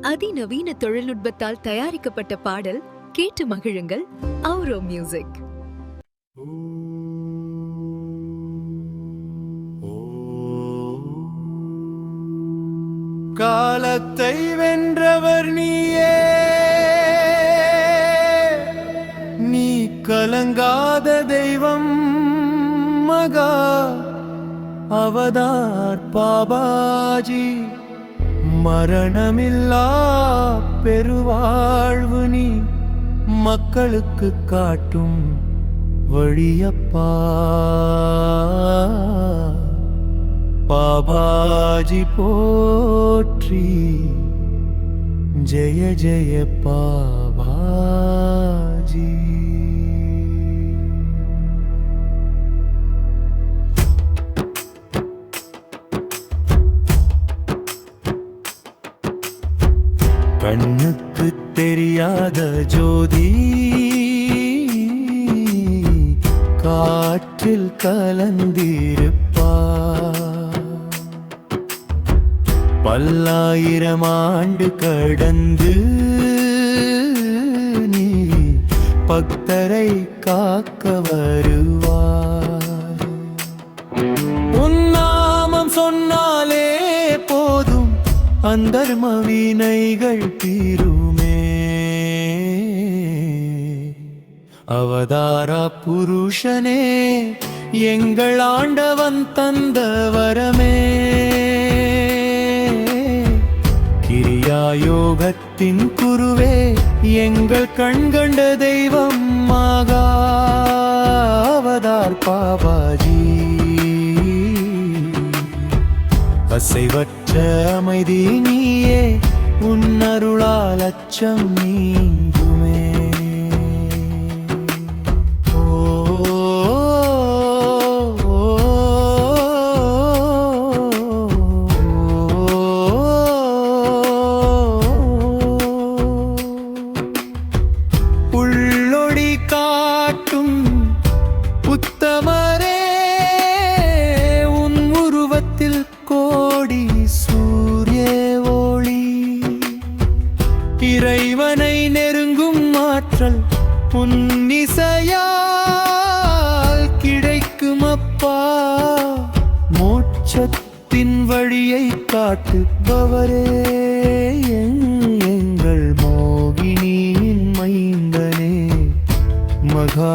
அதிநவீன தொழில்நுட்பத்தால் தயாரிக்கப்பட்ட பாடல் கேட்டு மகிழுங்கள் அவுரோ மியூசிக் காலத்தை வென்றவர் நீயே. நீ கலங்காத தெய்வம் மகா அவதார் பாபாஜி. மரணமில்லா பெருவாழ்வு நீ மக்களுக்கு காட்டும் வழியப்பா. பாபாஜி போற்றி. ஜெய ஜெய பாபாஜி. கண்ணுக்கு தெரியாத ஜோதி. காற்றில் கலந்திருப்பா பல்லாயிரம் ஆண்டு கடந்து நீ பக்தரை காக்க வருவா அந்தர்ம வீணைகள் தீருமே. அவதாரா புருஷனே எங்கள் ஆண்டவன் தந்த வரமே. கிரியாயோகத்தின் குருவே எங்கள் கண்கண்ட தெய்வம் மகா பாபாஜி. பசைவற்ற அமைதி நீயே உன்னருளால் அச்சம் நீ. இறைவனை நெருங்கும் ஆற்றல் புன்னிசையால் கிடைக்கும் அப்பா. மோட்சத்தின் வழியை காட்டுபவரே எங்கள் மோகினியின் மைந்தனே. மகா